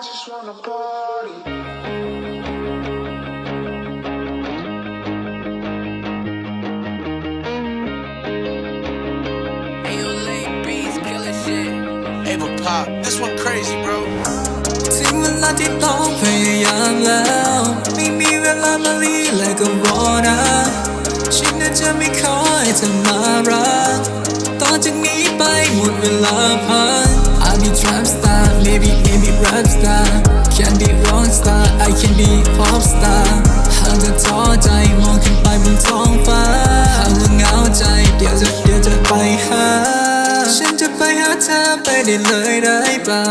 just wanna party. Ayo, late beats, killer shit. Ava Pop, this one crazy, bro. ถึงเวลาที่ต้องพยายามแล้ว ไม่มีเวลามาลีและก็รอนะฉันน่าจะไม่ขอให้เธอมารักต่อจากนี้ไปหมดเวลาพัน I'll be trap star maybe maybe rap star can be rock star I can be pop star หากเธอท้อใจมองขึ้นไปบนท้องฟ้าหากว่าเหงาใจเดี๋ยวจะเดี๋ยวจะไปหา ฉันจะไปหาเธอไปได้เลยได้เปล่า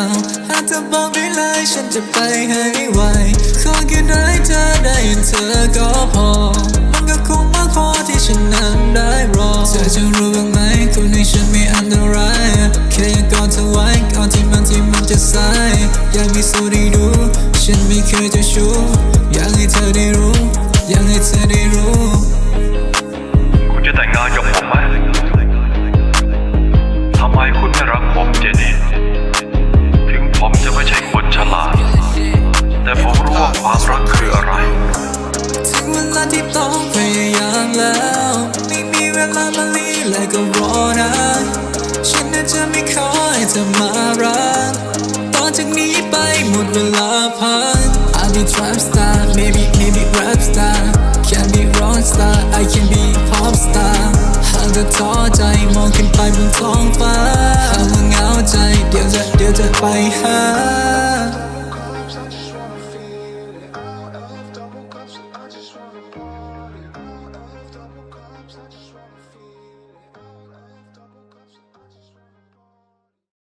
หากเธอบอกได้เลยฉันจะไปให้ไว ขอแค่ได้เธอได้เห็นเธอก็พอ มันก็คงมากพอที่ฉันนั้นได้รอ เธอจะรู้บ้างไหมคนในฉันม่อันตราย รได้ดูฉันไม่เคยจะชูอยากให้เธอได้รู้ อยากให้เธอได้รู้ คุณจะแต่งงานกับผมไหมทำไมคุณไม่รักผมเจนี่ถึงผมจะไม่ใช่คนฉลาด แต่ผมรู้ว่าความรักคืออะไร ถึงเวลาที่ต้องพยายามแล้ว ไม่มีเวลามาลีและก็รอนะ ฉันน่าจะไม่ขอให้เธอมารัก เวลาพัน I'll be trap star maybe maybe rap star can be rock star I can be pop star หากเธอท้อใจมองขึ้นไปบนท้องฟ้าหากว่าเหงาใจเดี๋ยวจะเดี๋ยวจะไปหา